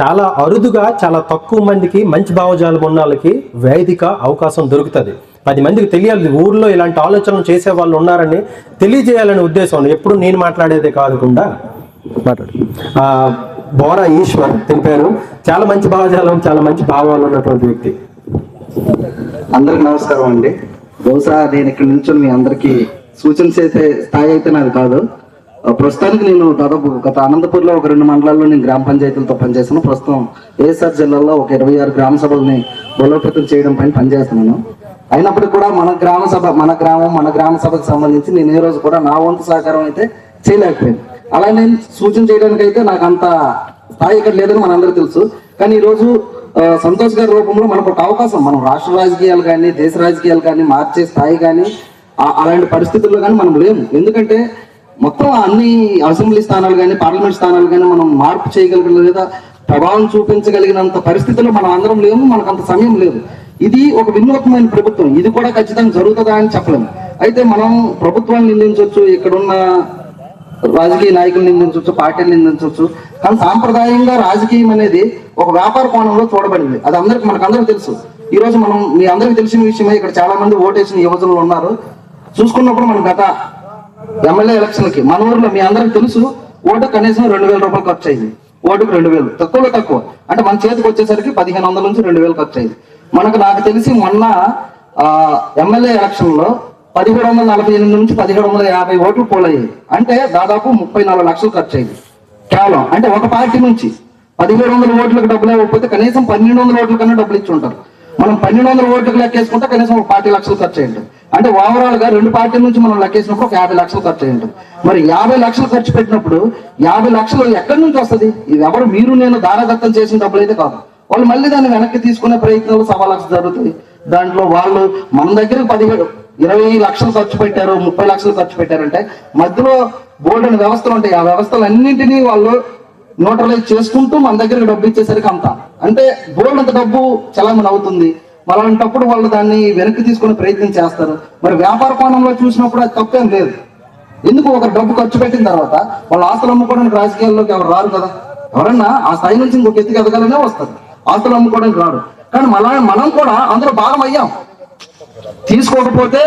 చాలా అరుదుగా చాలా తక్కువ మందికి మంచి భావజాలం ఉన్న వాళ్ళకి వేదిక అవకాశం దొరుకుతుంది. పది మందికి తెలియాలి ఊర్లో ఇలాంటి ఆలోచనలు చేసే వాళ్ళు ఉన్నారని తెలియజేయాలనే ఉద్దేశం. ఎప్పుడు నేను మాట్లాడేదే కాకుండా మాట్లాడు. ఆ, బోరా ఈశ్వర్ తెలిపారు చాలా మంచి భావజాలం చాలా మంచి భావాలు ఉన్నటువంటి వ్యక్తి. అందరికి నమస్కారం అండి. బహుశా నేను ఇక్కడ నిల్చొని మీ అందరికి సూచన చేసే స్థాయి అయితే నాది కాదు. ప్రస్తుతానికి నేను దాదాపు గత అనంతపూర్లో ఒక రెండు మండలాల్లో నేను గ్రామ పంచాయతీలతో పనిచేస్తాను ప్రస్తుతం ఏఎస్ఆర్ జిల్లాలో ఒక ఇరవై ఆరు గ్రామ సభల్ని బలోపేతం చేయడం పైన పనిచేస్తున్నాను. అయినప్పటికీ కూడా మన గ్రామ సభ మన గ్రామం మన గ్రామ సభకు సంబంధించి నేను ఏ రోజు కూడా నా వంతు సహకారం అయితే చేయలేకపోయాను. అలా నేను సూచన చేయడానికైతే నాకు అంత స్థాయి ఇక్కడ లేదని మనందరూ తెలుసు. కానీ ఈ రోజు సంతోష్ గారి రూపంలో మనకు ఒక అవకాశం. మనం రాష్ట్ర రాజకీయాలు కానీ దేశ రాజకీయాలు కానీ మార్చే స్థాయి కానీ అలాంటి పరిస్థితుల్లో కానీ మనం లేము. ఎందుకంటే మొత్తం అన్ని అసెంబ్లీ స్థానాలు కానీ పార్లమెంట్ స్థానాలు కానీ మనం మార్పు చేయగలిగిన లేదా ప్రభావం చూపించగలిగినంత పరిస్థితుల్లో మనం అందరం లేము మనకు అంత సమయం లేదు. ఇది ఒక వినూత్నమైన ప్రభుత్వం. ఇది కూడా ఖచ్చితంగా జరుగుతుందా అని చెప్పలేము అయితే మనం ప్రభుత్వాన్ని నిందించవచ్చు ఇక్కడున్న రాజకీయ నాయకులు నిందించవచ్చు పార్టీలు నిందించవచ్చు. కానీ సాంప్రదాయంగా రాజకీయం అనేది ఒక వ్యాపార కోణంలో చూడబడింది. అది అందరికి మనకు అందరికి తెలుసు. ఈ రోజు మనం మీ అందరికి తెలిసిన విషయమే ఇక్కడ చాలా మంది ఓటేసిన యువజనులు ఉన్నారు. చూసుకున్నప్పుడు మనం గత ఎమ్మెల్యే ఎలక్షన్కి మన ఊర్లో మీ అందరికి తెలుసు ఓటు కనీసం రెండు వేల రూపాయలు ఖర్చు అయింది. ఓటుకు రెండు వేలు. తక్కువలో తక్కువ. అంటే మన చేతికి వచ్చేసరికి పదిహేను వందల నుంచి రెండు వేలు ఖర్చు అయింది. మనకు నాకు తెలిసి మొన్న ఎమ్మెల్యే ఎలక్షన్లో పదిహేడు వందల నలభై ఎనిమిది నుంచి పదిహేడు వందల యాభై ఓట్లు పోలయ్యాయి అంటే దాదాపు ముప్పై నాలుగు లక్షలు ఖర్చు అయింది. కేవలం. అంటే ఒక పార్టీ నుంచి పదిహేడు వందల ఓట్లకు డబ్బులు ఇవ్వకపోతే కనీసం పన్నెండు వందల ఓట్ల కన్నా డబ్బులు ఇచ్చి ఉంటారు. మనం పన్నెండు వందల ఓట్లకు లెక్కేసుకుంటే కనీసం ఒక పార్టీ లక్షలు ఖర్చు చేయండి. అంటే ఓవరాల్గా రెండు పార్టీల నుంచి మనం లెక్కేసినప్పుడు ఒక యాభై లక్షలు ఖర్చు చేయండి. మరి యాభై లక్షలు ఖర్చు పెట్టినప్పుడు యాభై లక్షలు ఎక్కడి నుంచి వస్తుంది? ఇది ఎవరు మీరు నేను దారదత్తం చేసిన డబ్బులు అయితే కాదు. వాళ్ళు మళ్ళీ దాన్ని వెనక్కి తీసుకునే ప్రయత్నాలు సవా లక్షలు జరుగుతాయి దాంట్లో వాళ్ళు మన దగ్గర పదిహేడు ఇరవై లక్షలు ఖర్చు పెట్టారు ముప్పై లక్షలు ఖర్చు పెట్టారంటే మధ్యలో బోర్డు అనే వ్యవస్థలు ఉంటాయి. ఆ వ్యవస్థలన్నింటినీ వాళ్ళు న్యూట్రలైజ్ చేసుకుంటూ మన దగ్గర డబ్బు ఇచ్చేసరికి అంతా. అంటే బోర్డు డబ్బు చలామణి అవుతుంది? మరి అలాంటప్పుడు వాళ్ళు దాన్ని వెనక్కి తీసుకునే ప్రయత్నం చేస్తారు. మరి వ్యాపార కోణంలో చూసినప్పుడు అది తప్పేం లేదు. ఎందుకు ఒక డబ్బు ఖర్చు పెట్టిన తర్వాత వాళ్ళు ఆస్తులు అమ్ముకోవడానికి రాజకీయాల్లోకి ఎవరు రారు కదా? ఎవరన్నా ఆ స్థాయి నుంచి ఇంకొక ఎత్తుకి ఎదగాలనే వస్తారు. ఆస్తులు అమ్ముకోవడానికి రాడు కానీ మన మనం కూడా అందులో భాగం అయ్యాం. తీసుకోకపోతే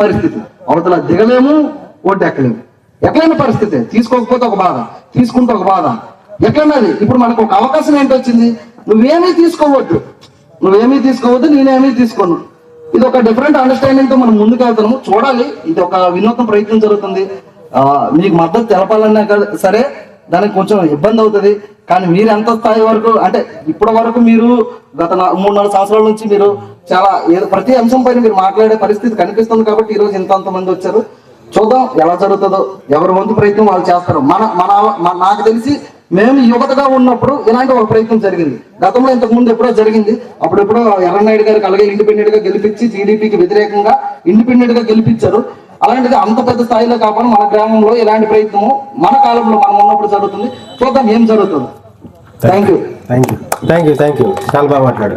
పరిస్థితి. అవతల దిగలేము ఒడ్డు ఎక్కలేము. ఎక్కలేని పరిస్థితి తీసుకోకపోతే ఒక బాధ తీసుకుంటే ఒక బాధ. ఎట్లన్నది ఇప్పుడు మనకు ఒక అవకాశం ఏంటి వచ్చింది నువ్వేమీ తీసుకోవద్దు. నువ్వేమీ తీసుకోవద్దు నేనేమీ తీసుకోను. ఇది ఒక డిఫరెంట్ అండర్స్టాండింగ్తో మనం ముందుకు వెళ్తున్నాము. చూడాలి ఇది ఒక వినూత్న ప్రయత్నం జరుగుతుంది. ఆ, మీకు మద్దతు తెలపాలన్నా సరే దానికి కొంచెం ఇబ్బంది అవుతుంది. కానీ మీరు ఎంత స్థాయి వరకు అంటే ఇప్పటి వరకు మీరు గత మూడు నాలుగు సంవత్సరాల నుంచి మీరు చాలా ఏదో ప్రతి అంశం పైన మీరు మాట్లాడే పరిస్థితి కనిపిస్తుంది కాబట్టి ఈ రోజు ఇంత మంది వచ్చారు. చూద్దాం ఎలా జరుగుతుందో. ఎవరి వంతు ప్రయత్నం వాళ్ళు చేస్తారు. మన మన మన- నాకు తెలిసి మేము యువతగా ఉన్నప్పుడు ఇలాంటి ఒక ప్రయత్నం జరిగింది. గతంలో ఇంతకు ముందు ఎప్పుడో జరిగింది. అప్పుడెప్పుడో ఎర్రనాయుడు గారికి అలాగే ఇండిపెండెంట్గా గెలిపించి టీడీపీకి వ్యతిరేకంగా ఇండిపెండెంట్గా గెలిపించారు. అలాంటిది అంత పెద్ద స్థాయిలో కాకుండా మన గ్రామంలో ఇలాంటి ప్రయత్నం మన కాలంలో మనం ఉన్నప్పుడు జరుగుతుంది. చూద్దాం ఏం జరుగుతుంది. Thank you thank you thank you thank you చాలా బాగా మాట్లాడు.